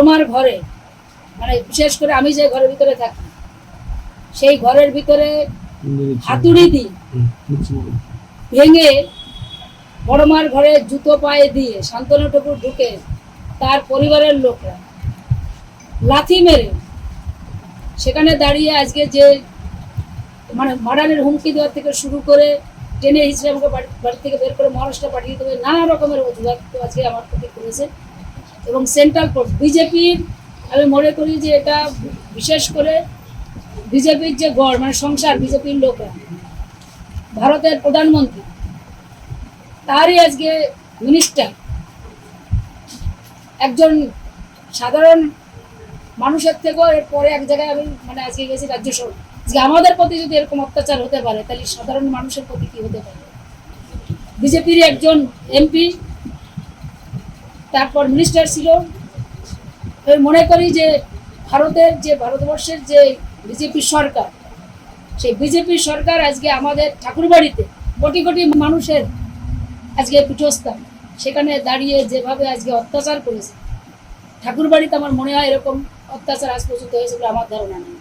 বড়মার ঘরে মানে বিশেষ করে আমি যে ঘরের ভিতরে থাকি, সেই ঘরের ভিতরে হাতুড়ি দিই ভেঙে বড়মার ঘরে জুতো পায়ে দিয়ে শান্তনুটুকু ঢুকে তার পরিবারের লোকরা লাথি মেরে সেখানে দাঁড়িয়ে আজকে যে মানে মার্ডারের হুমকি দেওয়ার থেকে শুরু করে টেনে হিসেবে আমাকে বাড়ি থেকে বের করে মহারাষ্ট্র পাঠিয়ে দেবে, নানা রকমের অজুহাত আজকে আমার প্রতি করেছে। এবং সেন্ট্রাল বিজেপির, আমি মনে করি যে এটা বিশেষ করে বিজেপির যে গড় মানে সংসার বিজেপির লোকরা, ভারতের প্রধানমন্ত্রী, তারই আজকে মিনিস্টার একজন সাধারণ মানুষের থেকেও এর পরে এক জায়গায় আমি মানে আজকে গেছি রাজ্য রাজ্যসভা যে আমাদের প্রতি যদি এরকম অত্যাচার হতে পারে, তাহলে সাধারণ মানুষের প্রতি কি হতে পারে? বিজেপির একজন এমপি তারপর মিনিস্টার ছিল। আমি মনে করি যে ভারতের যে ভারতবর্ষের যে বিজেপি সরকার, সেই বিজেপি সরকার আজকে আমাদের ঠাকুরবাড়িতে কোটি কোটি মানুষের আজকে পীঠস্থান। সেখানে দাঁড়িয়ে যেভাবে আজকে অত্যাচার করেছে, ঠাকুরবাড়িতে আমার মনে হয় এরকম অত্যাচার আজ পর্যন্ত হয়েছে বলে আমার ধারণা নেই।